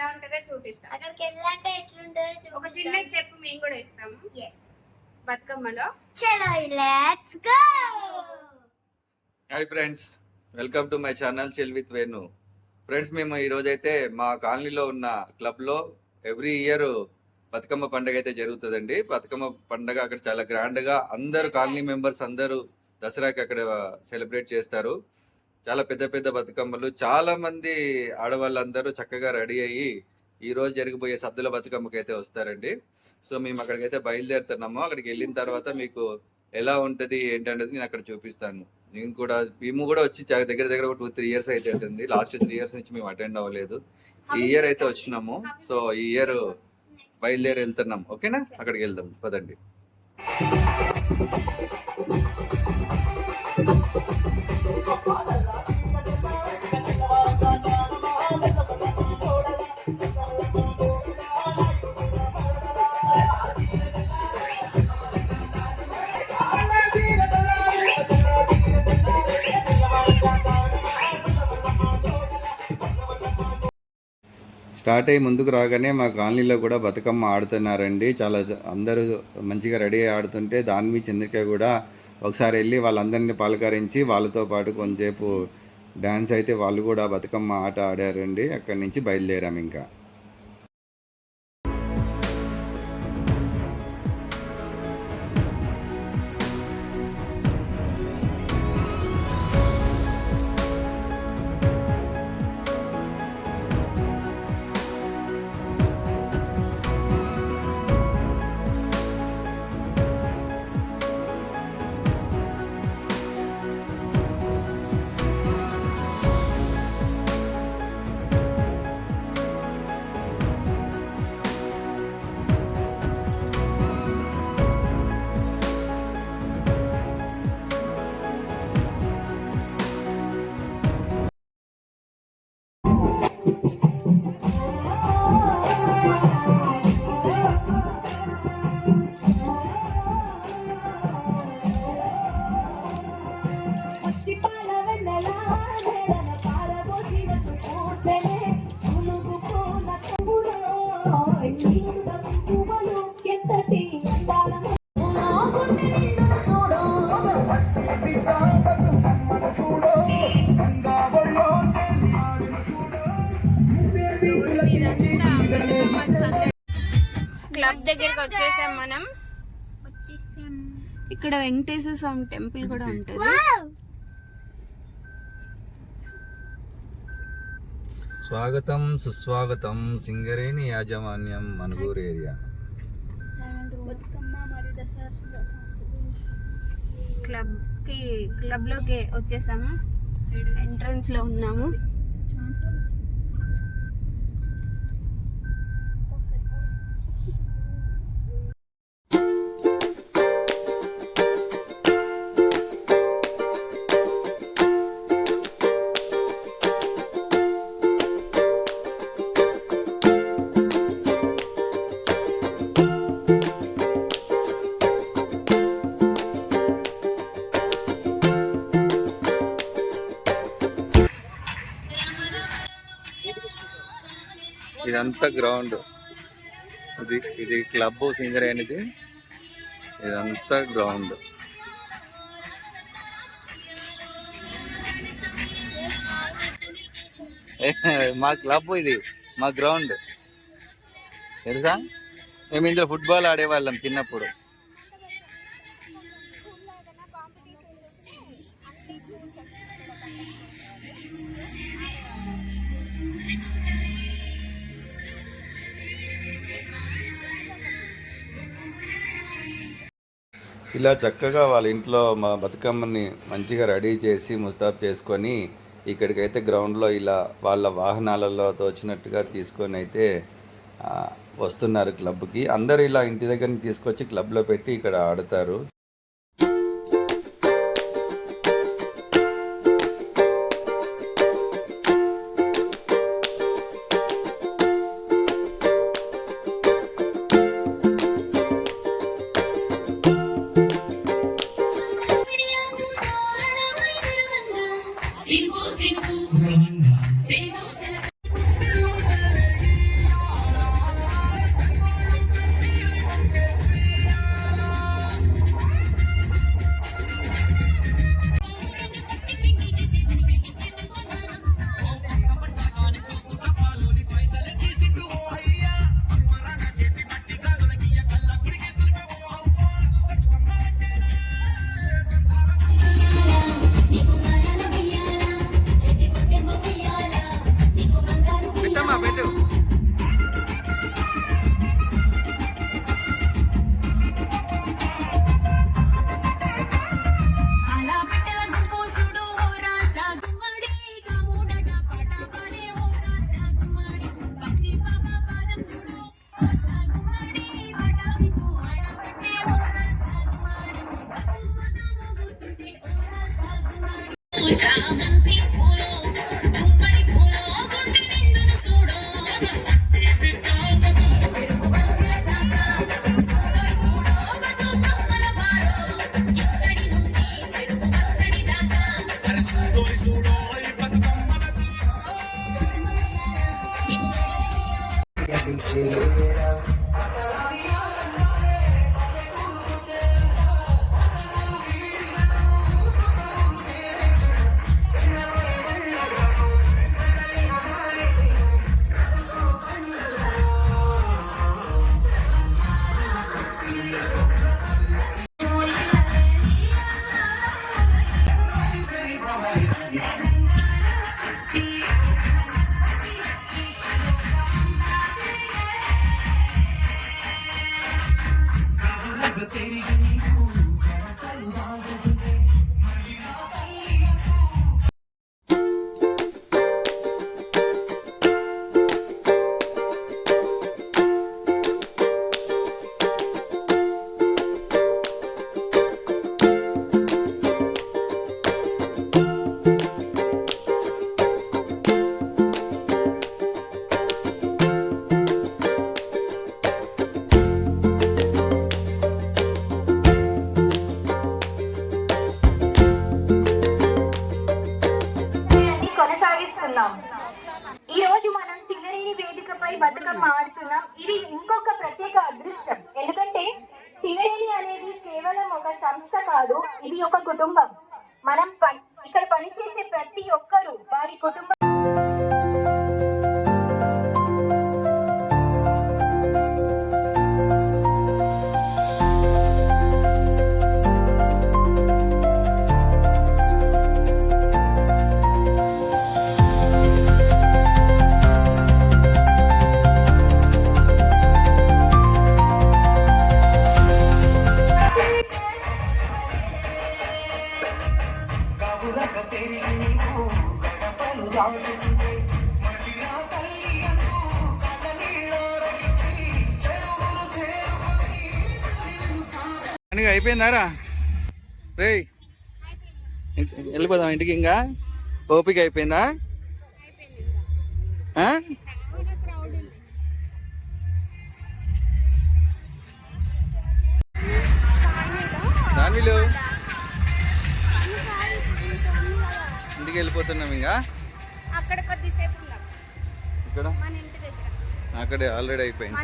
ఎలా ఉంటుందో చూపిస్తాం. అక్కడికి వెళ్ళాక ఎట్లుంటుందో ఒక చిన్న స్టెప్ మేము కూడా ఇస్తాము బతుకమ్మలో. చలో let's go hi friends welcome to my channel chill with Venu friends మేము ఈ రోజైతే మా కాలనీలో ఉన్న క్లబ్లో ఎవ్రీ ఇయర్ బతుకమ్మ పండుగ అయితే జరుగుతుందండి. బతుకమ్మ పండుగ అక్కడ చాలా గ్రాండ్గా అందరు కాలనీ మెంబర్స్ అందరూ దసరాకి అక్కడ సెలబ్రేట్ చేస్తారు. చాలా పెద్ద పెద్ద బతుకమ్మలు చాలా మంది ఆడవాళ్ళందరూ చక్కగా రెడీ అయ్యి ఈ రోజు జరగబోయే సద్దుల బతుకమ్మకి అయితే వస్తారండి. సో మేము అక్కడికైతే బయలుదేరుతున్నాము. అక్కడికి వెళ్ళిన తర్వాత మీకు ఎలా ఉంటది ఏంటనేది నేను అక్కడ చూపిస్తాను. నేను కూడా మేము కూడా వచ్చి దగ్గర దగ్గర ఒక టూ త్రీ ఇయర్స్ అయితే అవుతుంది లాస్ట్ త్రీ ఇయర్స్ నుంచి మేము అటెండ్ అవ్వలేదు. ఈ ఇయర్ అయితే వచ్చినాము. సో ఈ ఇయర్ బయలుదేరి వెళ్తున్నాం. ఓకేనా? అక్కడికి వెళ్దాం. పదండి. స్టార్ట్ అయ్యి ముందుకు రాగానే మా కాలనీలో కూడా బతుకమ్మ ఆడుతున్నారండి. చాలా అందరూ మంచిగా రెడీ ఆడుతుంటే దాని చంద్రిక కూడా ఒకసారి వెళ్ళి వాళ్ళందరినీ పలకరించి వాళ్ళతో పాటు కొంచెంసేపు డ్యాన్స్ అయితే వాళ్ళు కూడా బతుకమ్మ ఆట ఆడారండి. అక్కడి నుంచి బయలుదేరాము ఇంకా. దగ్గరికి వచ్చేసాం మనం. ఇక్కడ వెంకటేశ్వర స్వామి టెంపుల్ కూడా ఉంటుంది. స్వాగతం సుస్వాగతం సింగరేణి యాజమాన్యం మనుగూరు ఏరియా. క్లబ్కి క్లబ్లోకి వచ్చేసాము. ఎంట్రన్స్లో ఉన్నాము. ఇదంతా గ్రౌండ్. ఇది ఇది క్లబ్ సింగరేణిది ఇదంతా గ్రౌండ్. మా క్లబ్ ఇది మా గ్రౌండ్. తెలుసా? మేము ఇందులో ఫుట్బాల్ ఆడేవాళ్ళం చిన్నప్పుడు. ఇలా చక్కగా వాళ్ళ ఇంట్లో మా బతుకమ్మని మంచిగా రెడీ చేసి ముస్తాబ్ చేసుకొని ఇక్కడికైతే గ్రౌండ్లో ఇలా వాళ్ళ వాహనాలలో తోచినట్టుగా తీసుకొని అయితే వస్తున్నారు క్లబ్కి. అందరూ ఇలా ఇంటి దగ్గర తీసుకొచ్చి క్లబ్లో పెట్టి ఇక్కడ ఆడతారు. Cinco, cinco. Una Thank you. వేదికపై ఆడుతున్నాం ఇది ఇంకొక ప్రత్యేక అదృష్టం ఎందుకంటే సింగరేణి అనేది కేవలం ఒక సంస్థ కాదు ఇది ఒక కుటుంబం. మనం ఇక్కడ పనిచేసే ప్రతి ఒక్కరూ వారి కుటుంబం అని అయిపోయిందారా? రే వెళ్ళిపోదాం ఇంటికి ఇంకా. ఓపిక అయిపోయిందా? దానిలో? ఇంటికి వెళ్ళిపోతున్నాం ఇంకా. అక్కడ కొద్దిసేపు ఇక్కడ? అక్కడే ఆల్రెడీ అయిపోయింది.